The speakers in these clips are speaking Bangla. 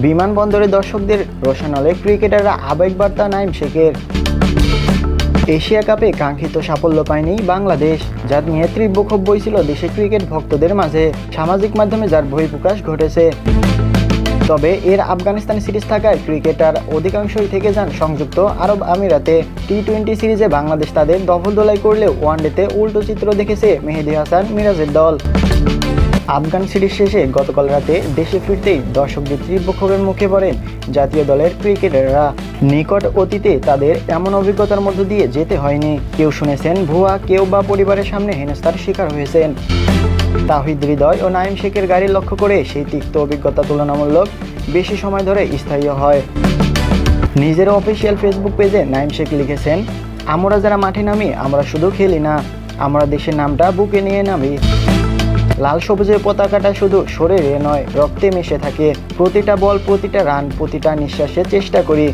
বিমানবন্দরে দর্শকদের রোশানলে ক্রিকেটাররা আবেগ বার্তা নাইম শেখের। এশিয়া কাপে কাঙ্ক্ষিত সাফল্য পায়নি বাংলাদেশ, যার নিয়ে তীব্র ক্ষোভ বইছিল দেশে ক্রিকেট ভক্তদের মাঝে। সামাজিক মাধ্যমে যার বহিঃপ্রকাশ ঘটেছে। তবে এর আফগানিস্তান সিরিজ থাকায় ক্রিকেটার অধিকাংশই থেকে যান সংযুক্ত আরব আমিরাতে। টি টোয়েন্টি সিরিজে বাংলাদেশ তাদের দখল দোলাই করলেও ওয়ানডেতে উল্টো চিত্র দেখেছে মেহেদি হাসান মিরাজের দল। আফগান সিরিজ শেষে গতকাল রাতে দেশে ফিরতেই দর্শকদের তীব্র ক্ষোভের মুখে পড়েন জাতীয় দলের ক্রিকেটাররা। নিকট অতীতে তাদের এমন অভিজ্ঞতার মধ্য দিয়ে যেতে হয়নি। কেউ শুনেছেন, ভুয়া, কেউ বা পরিবারের সামনে হেনস্থার শিকার হয়েছেন। তাহিদ হৃদয় ও নাইম শেখের গাড়ি লক্ষ্য করে সেই তিক্ত অভিজ্ঞতা তুলনামূলক বেশি সময় ধরে স্থায়ী হয়। নিজের অফিসিয়াল ফেসবুক পেজে নাইম শেখ লিখেছেন, আমরা যারা মাঠে নামি, আমরা শুধু খেলি না। আমরা দেশের নামটা বুকে নিয়ে নামি। লাল সবুজের পতাকাটা শুধু শরীরে নয়, রক্তে মিশে থাকে। প্রতিটা বল, প্রতিটা রান, প্রতিটা নিঃশ্বাসে চেষ্টা করি।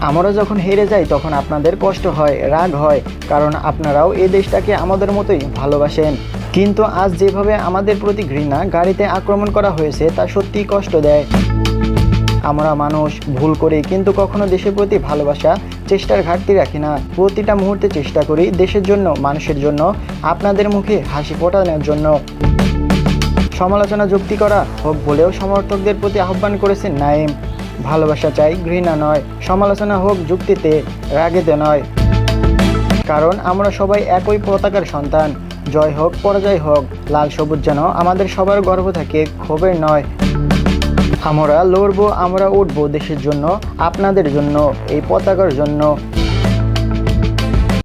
আমরা যখন হেরে যাই, তখন আপনাদের কষ্ট হয়, রাগ হয়, কারণ আপনারাও এই দেশটাকে আমাদের মতোই ভালোবাসেন। কিন্তু আজ যেভাবে আমাদের প্রতি ঘৃণা, গাড়িতে আক্রমণ করা হয়েছে, তা সত্যিই কষ্ট দেয়। আমরা মানুষ, ভুল করি, কিন্তু কখনো দেশের প্রতি ভালোবাসা চেষ্টার ঘাটতি রাখি না। প্রতিটা মুহূর্তে চেষ্টা করি দেশের জন্য, মানুষের জন্য, আপনাদের মুখে হাসি ফোটানোর জন্য। সমালোচনা যুক্তি করা হোক বলেও সমর্থকদের প্রতি আহ্বান করেছেন নাইম ভালোবাসা চাই ঘৃণা নয়, সমালোচনা হোক যুক্তিতে, রাগেতে নয়। কারণ আমরা সবাই একই পতাকার সন্তান। জয় হোক, পরাজয় হোক, লাল সবুজ যেন আমাদের সবার গর্ব থাকে, ক্ষোভের নয়। আমরা লড়বো আমরা উঠবো দেশের জন্য আপনাদের জন্য এই পতাকার জন্য।